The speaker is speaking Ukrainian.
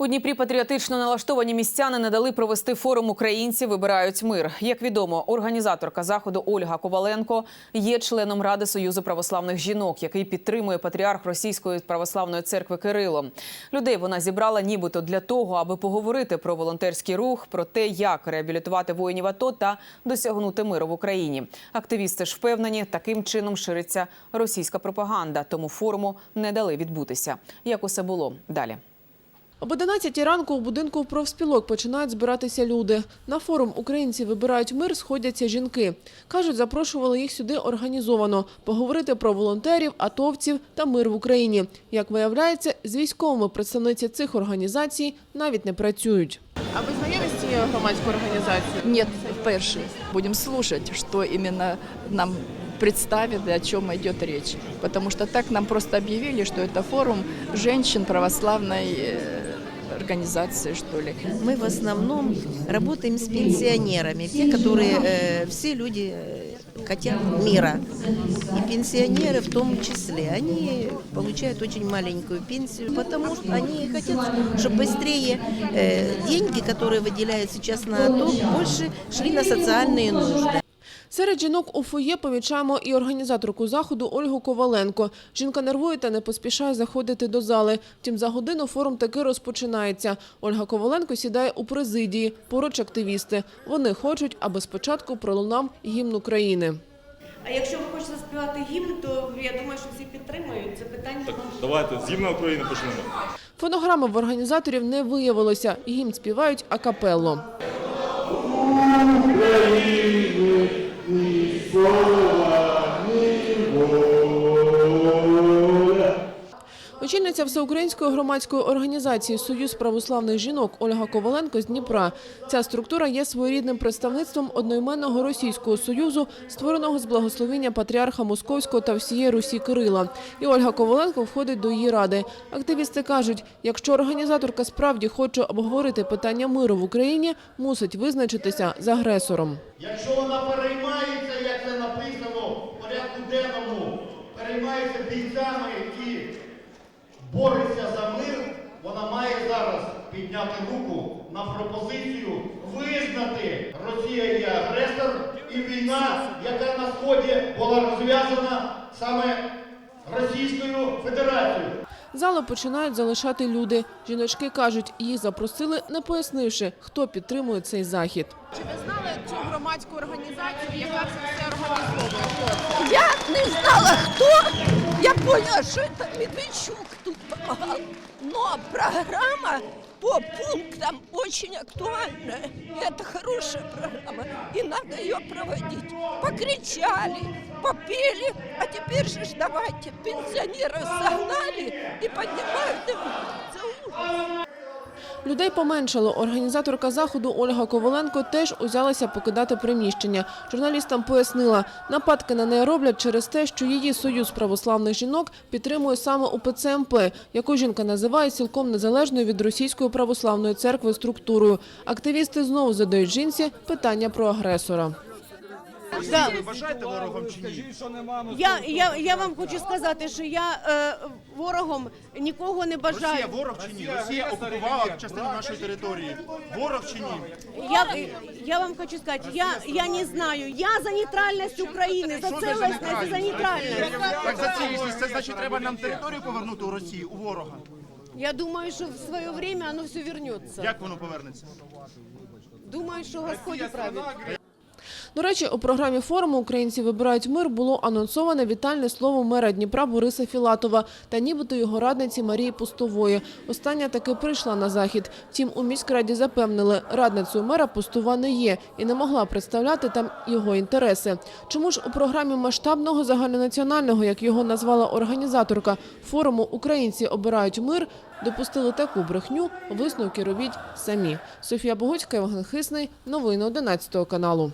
У Дніпрі патріотично налаштовані містяни не дали провести форум Українці вибирають мир. Як відомо, організаторка заходу Ольга Коваленко є членом Ради Союзу православних жінок, який підтримує патріарх Російської православної церкви Кирило. Людей вона зібрала нібито для того, аби поговорити про волонтерський рух, про те, як реабілітувати воїнів АТО та досягнути миру в Україні. Активісти ж впевнені, таким чином шириться російська пропаганда, тому форуму не дали відбутися. Як усе було далі? Об 11 ранку у будинку профспілок починають збиратися люди. На форум «Українці вибирають мир» сходяться жінки. Кажуть, запрошували їх сюди організовано – поговорити про волонтерів, атовців та мир в Україні. Як виявляється, з військовими представниці цих організацій навіть не працюють. А ви знайомі з цією громадською організацією? Нет, вперше. Будем слушать, что именно нам представят и о чем идет речь. Потому что так нам просто объявили, что это форум женщин православной э, организации, что ли. Мы в основном работаем с пенсионерами, те, которые э, все люди э, хотят мира. И пенсионеры в том числе. Они получают очень маленькую пенсию, потому что они хотят, чтобы быстрее э, деньги, которые выделяют сейчас на АТО, больше шли на социальные нужды. Серед жінок у фоє помічаємо і організаторку заходу Ольгу Коваленко. Жінка нервує та не поспішає заходити до зали. Втім, за годину форум таки розпочинається. Ольга Коваленко сідає у президії. Поруч активісти. Вони хочуть, аби спочатку пролунав гімн України. А якщо ви хочете заспівати гімн, то я думаю, що всі підтримують це питання. Так, давайте з гімна України почнемо. Фонограми в організаторів не виявилося. Гімн співають акапелло. Очільниця всеукраїнської громадської організації Союз православних жінок Ольга Коваленко з Дніпра. Ця структура є своєрідним представництвом одноіменного російського союзу, створеного з благословення патріарха Московського та всієї Русі Кирила. І Ольга Коваленко входить до її ради. Активісти кажуть, якщо організаторка справді хоче обговорити питання миру в Україні, мусить визначитися з агресором. Якщо вона борються за мир, вона має зараз підняти руку на пропозицію визнати Росія є агресор і війна, яка на сході була розв'язана саме Російською Федерацією. Залу починають залишати люди. Жіночки кажуть, їх запросили, не пояснивши, хто підтримує цей захід. Чи ви знали цю громадську організацію, яка це все організовує? Я не знала, кто. Я поняла, что это Медведчук. Но программа по пунктам очень актуальна. Это хорошая программа. И надо ее проводить. Покричали, попели, а теперь же давайте пенсионеров согнали и поднимают им. За. Людей поменшало. Організаторка заходу Ольга Коваленко теж узялася покидати приміщення. Журналістам пояснила, нападки на неї роблять через те, що її союз православних жінок підтримує саме УПЦ МП, яку жінка називає цілком незалежною від російської православної церкви структурою. Активісти знову задають жінці питання про агресора. Да. Ви бажаєте ворогом чи ні? Що нема Я, я, я вам хочу сказати, що я е, ворогом нікого не бажаю. Росія ворог чи ні? Росія окупувала частину нашої території. Ворог чи ні? Я, я вам хочу сказати, я, я не знаю. Я за нейтральність України, за целостность і за нейтральність. Так за цілісність, це значить треба нам територію повернути у Росію, у ворога. Я думаю, що в своє время оно все вернется. Як воно повернеться? Думаю, що Господь управить. До речі, у програмі форуму «Українці вибирають мир» було анонсоване вітальне слово мера Дніпра Бориса Філатова та нібито його радниці Марії Пустової. Остання таки прийшла на захід. Втім, у міськраді запевнили, радницею мера Пустова не є і не могла представляти там його інтереси. Чому ж у програмі масштабного загальнонаціонального, як його назвала організаторка, форуму «Українці обирають мир» допустили таку брехню, висновки робіть самі. Софія Богоцька, Євген Хисний. Новини 11 каналу.